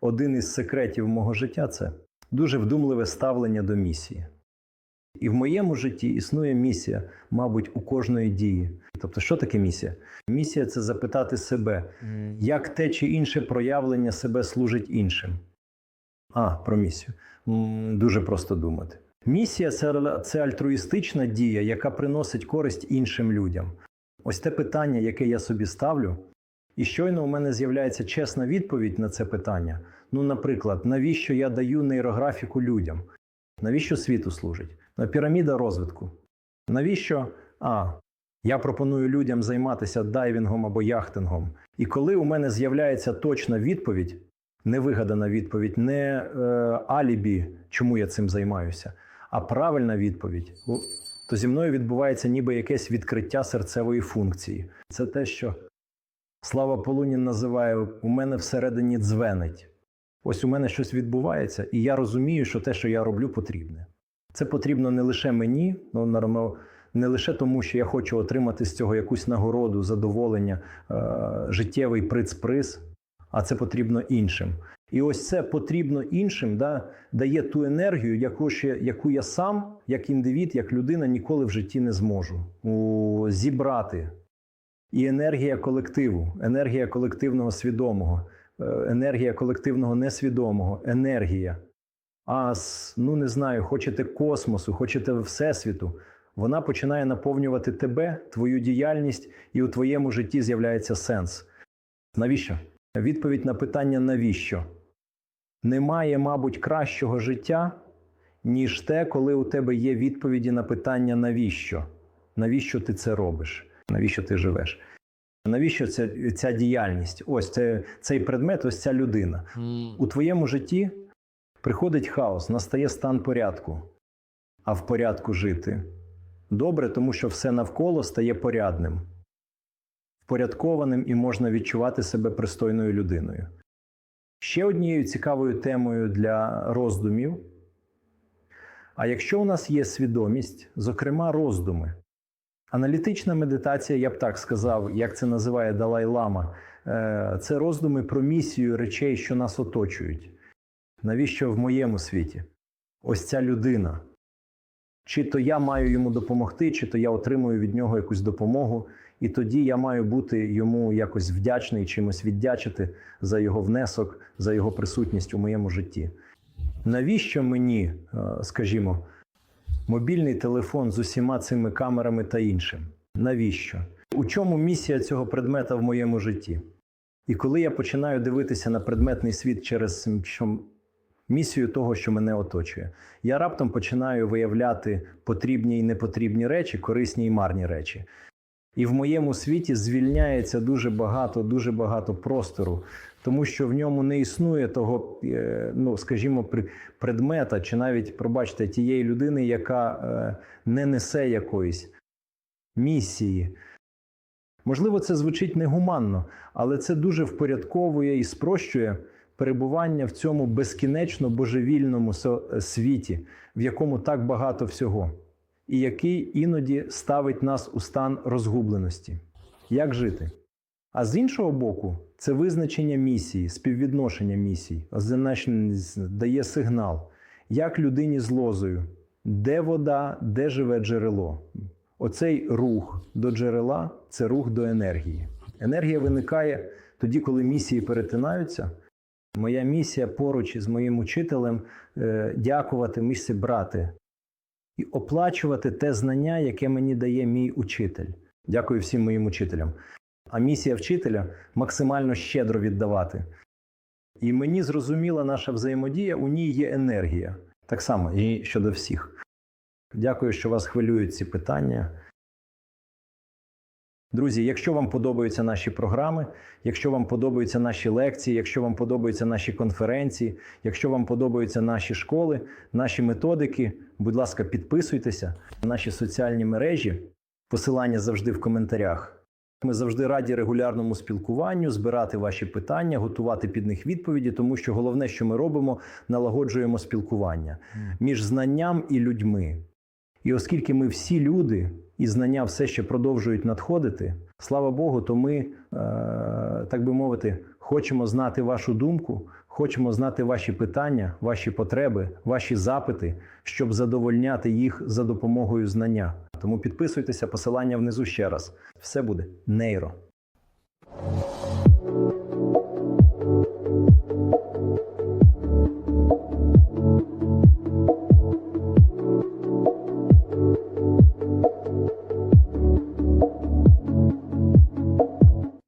один із секретів мого життя це дуже вдумливе ставлення до місії. І в моєму житті існує місія, мабуть, у кожної дії. Тобто, що таке місія? Місія це запитати себе, як те чи інше проявлення себе служить іншим. А, про місію. Дуже просто думати. Місія це, це альтруїстична дія, яка приносить користь іншим людям. Ось те питання, яке я собі ставлю, і щойно у мене з'являється чесна відповідь на це питання. Ну, наприклад, навіщо я даю нейрографіку людям? Навіщо світу служить? Піраміда розвитку. Навіщо? А, я пропоную людям займатися дайвінгом або яхтингом. І коли у мене з'являється точна відповідь, невигадана відповідь, не е, алібі, чому я цим займаюся, а правильна відповідь, то зі мною відбувається ніби якесь відкриття серцевої функції. Це те, що Слава Полунін називає у мене всередині дзвенить. Ось у мене щось відбувається, і я розумію, що те, що я роблю, потрібне. Це потрібно не лише мені, ну не лише тому, що я хочу отримати з цього якусь нагороду, задоволення, е, життєвий приц-приз, а це потрібно іншим. І ось це потрібно іншим, да, дає ту енергію, яку, ще, яку я сам, як індивід, як людина, ніколи в житті не зможу зібрати. І енергія колективу, енергія колективного свідомого, е, енергія колективного несвідомого, енергія. А ну не знаю, хочете космосу, хочете всесвіту. Вона починає наповнювати тебе, твою діяльність, і у твоєму житті з'являється сенс. Навіщо? Відповідь на питання навіщо? Немає, мабуть, кращого життя, ніж те, коли у тебе є відповіді на питання навіщо? Навіщо ти це робиш? Навіщо ти живеш? Навіщо ця, ця діяльність? Ось це, цей предмет, ось ця людина. У твоєму житті приходить хаос, настає стан порядку, а в порядку жити. Добре, тому що все навколо стає порядним, впорядкованим і можна відчувати себе пристойною людиною. Ще однією цікавою темою для роздумів. А якщо у нас є свідомість, зокрема роздуми, аналітична медитація, я б так сказав, як це називає Далай Лама, е, це роздуми про місію речей, що нас оточують. Навіщо в моєму світі? Ось ця людина. Чи то я маю йому допомогти, чи то я отримую від нього якусь допомогу, і тоді я маю бути йому якось вдячний, чимось віддячити за його внесок, за його присутність у моєму житті. Навіщо мені, е, скажімо, мобільний телефон з усіма цими камерами та іншим? Навіщо? У чому місія цього предмета в моєму житті? І коли я починаю дивитися на предметний світ через що місію того, що мене оточує, я раптом починаю виявляти потрібні і непотрібні речі, корисні і марні речі. І в моєму світі звільняється дуже багато, дуже багато простору, тому що в ньому не існує того, е, ну скажімо, предмета, чи навіть, пробачте, тієї людини, яка е, не несе якоїсь місії. Можливо, це звучить негуманно, але це дуже впорядковує і спрощує перебування в цьому безкінечно божевільному світі, в якому так багато всього, і який іноді ставить нас у стан розгубленості. Як жити? А з іншого боку, це визначення місії, співвідношення місій, дає сигнал, як людині з лозою, де вода, де живе джерело. Оцей рух до джерела це рух до енергії. Енергія виникає тоді, коли місії перетинаються. Моя місія поруч із моїм учителем е, дякувати місці брати і оплачувати те знання, яке мені дає мій учитель. Дякую всім моїм учителям. А місія вчителя максимально щедро віддавати. І мені зрозуміла наша взаємодія, у ній є енергія. Так само і щодо всіх. Дякую, що вас хвилюють ці питання. Друзі, якщо вам подобаються наші програми, якщо вам подобаються наші лекції, якщо вам подобаються наші конференції, якщо вам подобаються наші школи, наші методики, будь ласка, підписуйтеся на наші соціальні мережі. Посилання завжди в коментарях. Ми завжди раді регулярному спілкуванню, збирати ваші питання, готувати під них відповіді, тому що головне, що ми робимо, налагоджуємо спілкування між знанням і людьми. І оскільки ми всі люди, і знання все ще продовжують надходити, слава Богу, то ми, е, так би мовити, хочемо знати вашу думку, Хочемо знати ваші питання, ваші потреби, ваші запити, щоб задовольняти їх за допомогою знання. Тому підписуйтеся, посилання внизу ще раз. Все буде нейро.